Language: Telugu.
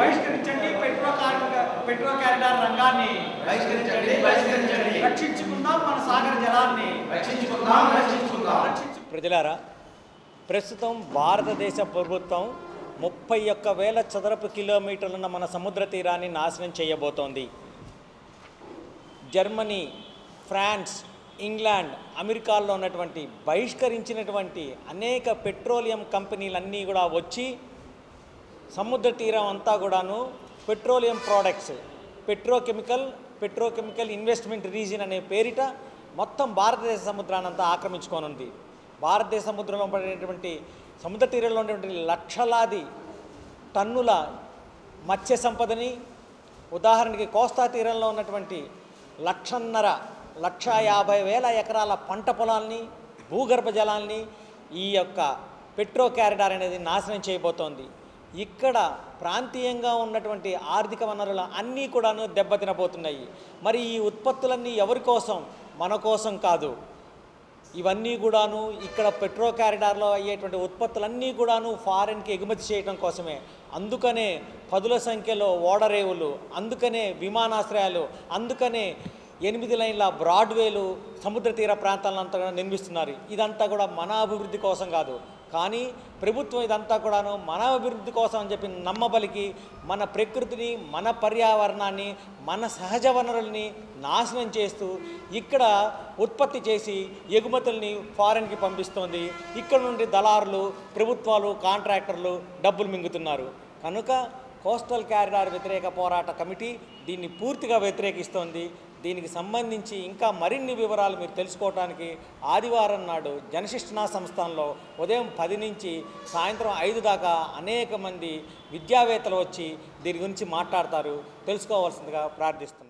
బహిష్కరించండి. పెట్రో కార్మిక పెట్రో కారిడార్ రంగాన్ని బహిష్కరించండి బహిష్కరించండి. రక్షించుకుందాం మన సాగర జలాన్ని. రక్షించుకుందాం రక్షించుకుందాం. రక్షించు ప్రజలారా ప్రస్తుతం భారతదేశ ప్రభుత్వం ముప్పై ఒక్క వేల చదరపు కిలోమీటర్లున్న మన సముద్ర తీరాన్ని నాశనం చేయబోతోంది. జర్మనీ ఫ్రాన్స్ ఇంగ్లాండ్ అమెరికాల్లో ఉన్నటువంటి బహిష్కరించినటువంటి అనేక పెట్రోలియం కంపెనీలన్నీ కూడా వచ్చి సముద్ర తీరం అంతా కూడాను petroleum products petrochemical petrochemical investment region అనే పేరిట మొత్తం భారతదేశ సముద్రాన్నంతా ఆక్రమించుకోనుంది భారతదేశ సముద్రంలో పడినటువంటి సముద్ర తీరంలో ఉన్నటువంటి లక్షలాది టన్నుల మత్స్య సంపదని ఉదాహరణకి కోస్తా తీరంలో ఉన్నటువంటి లక్షన్నర లక్ష యాభై వేల ఎకరాల పంట పొలాల్ని భూగర్భ జలాల్ని ఈ యొక్క పెట్రో క్యారిడార్ అనేది నాశనం చేయబోతోంది. ఇక్కడ ప్రాంతీయంగా ఉన్నటువంటి ఆర్థిక వనరులు అన్నీ కూడాను దెబ్బతినబోతున్నాయి. మరి ఈ ఉత్పత్తులన్నీ ఎవరి కోసం? మన కోసం కాదు. ఇవన్నీ కూడాను ఇక్కడ పెట్రో కారిడార్లో అయ్యేటువంటి ఉత్పత్తులన్నీ కూడాను ఫారెన్కి ఎగుమతి చేయడం కోసమే. అందుకనే పదుల సంఖ్యలో ఓడరేవులు అందుకనే విమానాశ్రయాలు అందుకనే ఎనిమిది లైన్ల బ్రాడ్వేలు సముద్ర తీర ప్రాంతాలంతా కూడా నిర్మిస్తున్నారు. ఇదంతా కూడా మన అభివృద్ధి కోసం కాదు. కానీ ప్రభుత్వం ఇదంతా కూడాను మన అభివృద్ధి కోసం అని చెప్పి నమ్మబలికి మన ప్రకృతిని మన పర్యావరణాన్ని మన సహజ వనరుల్ని నాశనం చేస్తూ ఇక్కడ ఉత్పత్తి చేసి ఎగుమతుల్ని ఫారెన్కి పంపిస్తోంది. ఇక్కడ నుండి దళారులు ప్రభుత్వాలు కాంట్రాక్టర్లు డబ్బులు మింగుతున్నారు. కనుక కోస్టల్ క్యారిడార్ వ్యతిరేక పోరాట కమిటీ దీన్ని పూర్తిగా వ్యతిరేకిస్తోంది. దీనికి సంబంధించి ఇంకా మరిన్ని వివరాలు మీరు తెలుసుకోవడానికి ఆదివారం నాడు జనశిక్షణా సంస్థానంలో ఉదయం పది నుంచి సాయంత్రం ఐదు దాకా అనేక మంది విద్యావేత్తలు వచ్చి దీని గురించి మాట్లాడతారు. తెలుసుకోవాల్సిందిగా ప్రార్థిస్తున్నాను